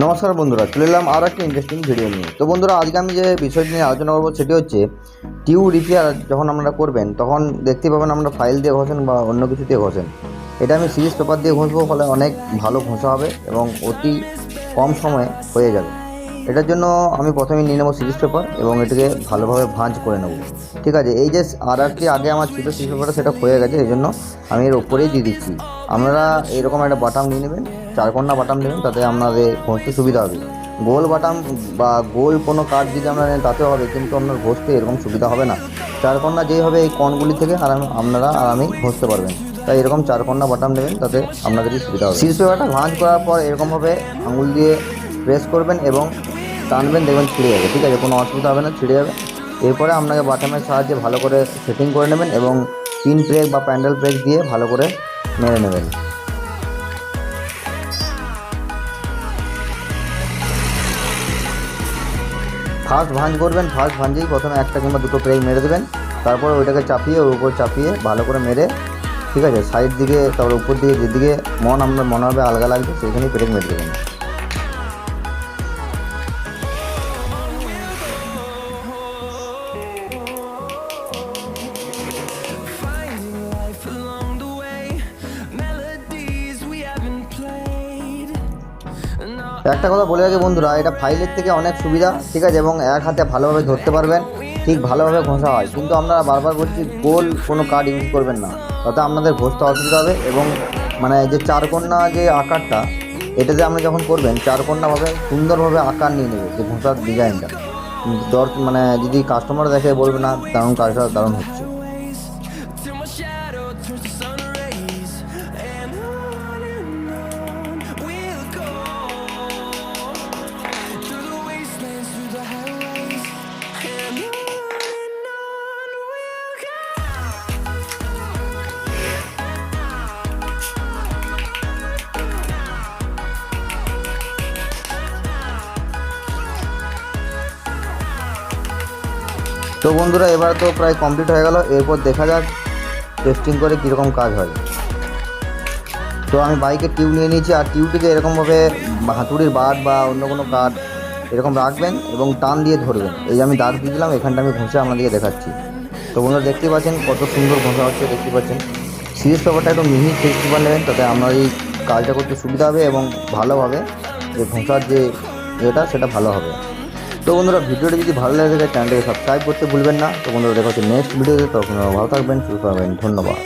নমস্কার বন্ধুরা, চলে এলাম আরও একটা ইন্টারেস্টিং ভিডিও নিয়ে। তো বন্ধুরা, আজকে আমি যে বিষয়টি নিয়ে আলোচনা করব সেটি হচ্ছে টিউ রিপেয়ার যখন আপনারা করবেন, তখন দেখতে পাবেন আমরা ফাইল দিয়ে ঘষেন বা অন্য কিছু দিয়ে ঘষেন। এটা আমি সিরিজ পেপার দিয়ে ঘষবো, ফলে অনেক ভালো ঘষা হবে এবং অতি কম সময়ে হয়ে যাবে। এটার জন্য আমি প্রথমে নিয়ে নেব সিরিজ পেপার এবং এটাকে ভালোভাবে ভাঁজ করে নেব। ঠিক আছে, এই যে আর আরটি আগে আমার ছিল সিরিজ পেপারটা সেটা ক্ষয়ে গেছে এই জন্য আমি এর ওপরেই দিয়ে দিচ্ছি। আপনারা এরকম একটা বাটাম নিয়ে নেবেন চারকোনা বাটাম নেবেন তাতে আপনাদের ঘষতে সুবিধা হবে। গোল বাটাম বা গোল কোনো কাঠ যদি আমরা নেন, তাতেও হবে, কিন্তু আপনার ঘষতে এরকম সুবিধা হবে না। চারকোনা যেই হবে এই কণগুলি থেকে আরাম আপনারা আরামেই ঘষতে পারবেন। তাই এরকম চারকোনা বাটাম নেবেন তাতে আপনাদেরই সুবিধা হবে। সিরিজ পেপারটা ভাঁজ করার পর এরকমভাবে আঙুল দিয়ে প্রেস করবেন এবং টানবেন, দেখবেন ছিঁড়ে যাবে, ঠিক আছে? কোনো অসুবিধা হবে না, ছিঁড়ে যাবে। এরপরে আপনাকে বাটামের সাহায্যে ভালো করে সেটিং করে নেবেন এবং পিন ব্রেক বা প্যান্ডেল ব্রেক দিয়ে ভালো করে মেরে নেবেন। ফার্স্ট ভাঁজ করবেন, ফার্স্ট ভাঁজেই প্রথমে একটা কিংবা দুটো ব্রেক মেরে দেবেন। তারপর ওইটাকে চাপিয়ে, ওর উপর চাপিয়ে ভালো করে মেরে, ঠিক আছে? সাইড দিকে, তারপর উপর দিকে যেদিকে মন আপনার মনে হবে আলগা লাগবে, সেইখানেই ব্রেক মেরে দেবেন। একটা কথা বলে রাখি বন্ধুরা, এটা ফাইলের থেকে অনেক সুবিধা, ঠিক আছে? এবং এক হাতে ভালোভাবে ধরতে পারবেন, ঠিক ভালোভাবে ঘষা হয়। কিন্তু আপনারা বারবার বলছি, গোল কোনো কার্ড ইউজ করবেন না। তাতে আপনাদের ঘষতে অসুবিধা হবে এবং মানে যে চারকোনা যে আকারটা, এটাতে আপনি যখন করবেন চারকোনাভাবে সুন্দরভাবে আকার নিয়ে নেবে, যে ঘষার ডিজাইনটা দর মানে যদি কাস্টমার দেখে বলবে না, দারুণ কাজটা দারুণ হচ্ছে। তো বন্ধুরা, এবার তো প্রায় কমপ্লিট হয়ে গেল। এরপর দেখা যাক টেস্টিং করে কীরকম কাজ হয়। তো আমি বাইকে টিউব নিয়ে নিয়েছি, আর টিউবটিকে এরকমভাবে হাতুড়ির বাট বা অন্য কোনো কাঠ এরকম রাখবেন এবং টান দিয়ে ধরবেন। এই যে আমি দাগ দিয়ে দিলাম, এখানটা আমি ঘষে আপনাদেরকে দেখাচ্ছি। তো বন্ধুরা, দেখতে পাচ্ছেন কত সুন্দর ঘষা হচ্ছে, দেখতে পাচ্ছেন। সিরিজ পেপারটা একটু মিহি সিরিজ পেপার নেবেন, তাতে আপনার এই কাজটা করতে সুবিধা হবে এবং ভালোভাবে যে ঘষার যে ইয়েটা, সেটা ভালো হবে। তো বন্ধুরা, ভিডিওটি যদি ভালো লাগে থাকে, চ্যানেলটাকে সাবস্ক্রাইব করতে ভুলবেন না। তো বন্ধুরা, দেখা হচ্ছে নেক্সট ভিডিওতে। তখন ভালো থাকবেন, সুস্থ থাকবেন। ধন্যবাদ।